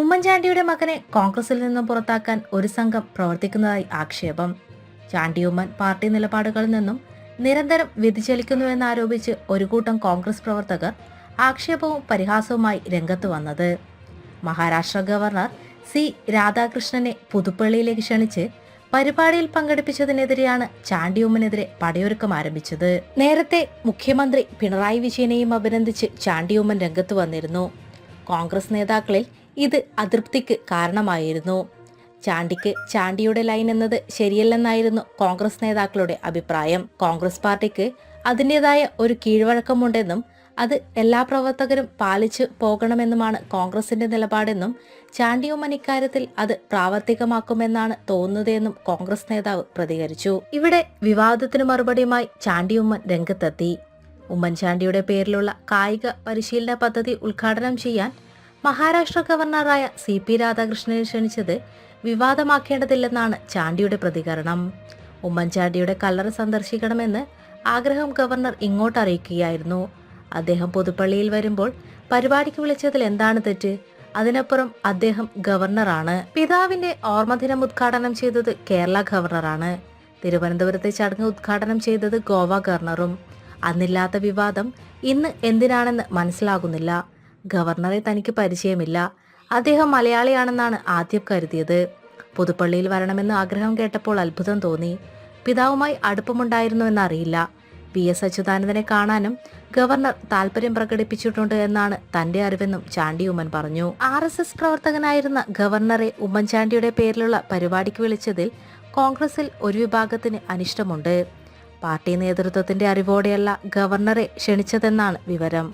ഉമ്മൻചാണ്ടിയുടെ മകനെ കോൺഗ്രസിൽ നിന്നും പുറത്താക്കാൻ ഒരു സംഘം പ്രവർത്തിക്കുന്നതായി ആക്ഷേപം. ചാണ്ടി ഉമ്മൻ പാർട്ടി നിലപാടുകളിൽ നിന്നും നിരന്തരം വ്യതിചലിക്കുന്നുവെന്നാരോപിച്ച് ഒരു കൂട്ടം കോൺഗ്രസ് പ്രവർത്തകർ ആക്ഷേപവും പരിഹാസവുമായി രംഗത്ത് വന്നത്. മഹാരാഷ്ട്ര ഗവർണർ സി രാധാകൃഷ്ണനെ പുതുപ്പള്ളിയിലേക്ക് ക്ഷണിച്ച് പരിപാടിയിൽ പങ്കെടുപ്പിച്ചതിനെതിരെയാണ് ചാണ്ടിയുമ്മനെതിരെ പടയൊരുക്കം ആരംഭിച്ചത്. നേരത്തെ മുഖ്യമന്ത്രി പിണറായി വിജയനെയും അഭിനന്ദിച്ച് ചാണ്ടിയുമ്മൻ രംഗത്ത് വന്നിരുന്നു. കോൺഗ്രസ് നേതാക്കളിൽ ഇത് അതൃപ്തിക്ക് കാരണമായിരുന്നു. ചാണ്ടിക്ക് ചാണ്ടിയുടെ ലൈൻ എന്നത് ശരിയല്ലെന്നായിരുന്നു കോൺഗ്രസ് നേതാക്കളുടെ അഭിപ്രായം. കോൺഗ്രസ് പാർട്ടിക്ക് അതിന്റെതായ ഒരു കീഴ്വഴക്കമുണ്ടെന്നും അത് എല്ലാ പ്രവർത്തകരും പാലിച്ചു പോകണമെന്നുമാണ് കോൺഗ്രസിന്റെ നിലപാടെന്നും ചാണ്ടിയുമ്മൻ ഇക്കാര്യത്തിൽ അത് പ്രാവർത്തികമാക്കുമെന്നാണ് തോന്നുന്നതെന്നും കോൺഗ്രസ് നേതാവ് പ്രതികരിച്ചു. ഇവിടെ വിവാദത്തിന് മറുപടിയുമായി ചാണ്ടിയുമ്മൻ രംഗത്തെത്തി. ഉമ്മൻചാണ്ടിയുടെ പേരിലുള്ള കായിക പരിശീലന പദ്ധതി ഉദ്ഘാടനം ചെയ്യാൻ മഹാരാഷ്ട്ര ഗവർണറായ സി പി രാധാകൃഷ്ണനെ ക്ഷണിച്ചത് വിവാദമാക്കേണ്ടതില്ലെന്നാണ് ചാണ്ടിയുടെ പ്രതികരണം. ഉമ്മൻചാണ്ടിയുടെ കല്ലറ സന്ദർശിക്കണമെന്ന് ആഗ്രഹം ഗവർണർ ഇങ്ങോട്ട് അറിയിക്കുകയായിരുന്നു. അദ്ദേഹം പുതുപ്പള്ളിയിൽ വരുമ്പോൾ പരിപാടിക്ക് വിളിച്ചതിൽ എന്താണ് തെറ്റ്? അതിനപ്പുറം അദ്ദേഹം ഗവർണറാണ്. പിതാവിന്റെ ഓർമ്മദിനം ഉദ്ഘാടനം ചെയ്തത് കേരള ഗവർണറാണ്. തിരുവനന്തപുരത്തെ ചടങ്ങ് ഉദ്ഘാടനം ചെയ്തത് ഗോവ ഗവർണറും. അന്നില്ലാത്ത വിവാദം ഇന്ന് എന്തിനാണെന്ന് മനസ്സിലാകുന്നില്ല. ഗവർണറെ തനിക്ക് പരിചയമില്ല. അദ്ദേഹം മലയാളിയാണെന്നാണ് ആദ്യം കരുതിയത്. പുതുപ്പള്ളിയിൽ വരണമെന്ന് ആഗ്രഹം കേട്ടപ്പോൾ അത്ഭുതം തോന്നി. പിതാവുമായി അടുപ്പമുണ്ടായിരുന്നുവെന്നറിയില്ല. വി എസ് അച്യുതാനന്ദനെ കാണാനും ഗവർണർ താല്പര്യം പ്രകടിപ്പിച്ചിട്ടുണ്ട് എന്നാണ് തന്റെ അറിവെന്നും ചാണ്ടി ഉമ്മൻ പറഞ്ഞു. ആർ എസ് എസ് പ്രവർത്തകനായിരുന്ന ഗവർണറെ ഉമ്മൻചാണ്ടിയുടെ പേരിലുള്ള പരിപാടിക്ക് വിളിച്ചതിൽ കോൺഗ്രസിൽ ഒരു വിഭാഗത്തിന് അനിഷ്ടമുണ്ട്. പാർട്ടി നേതൃത്വത്തിന്റെ അറിവോടെയല്ല ഗവർണറെ ക്ഷണിച്ചതെന്നാണ് വിവരം.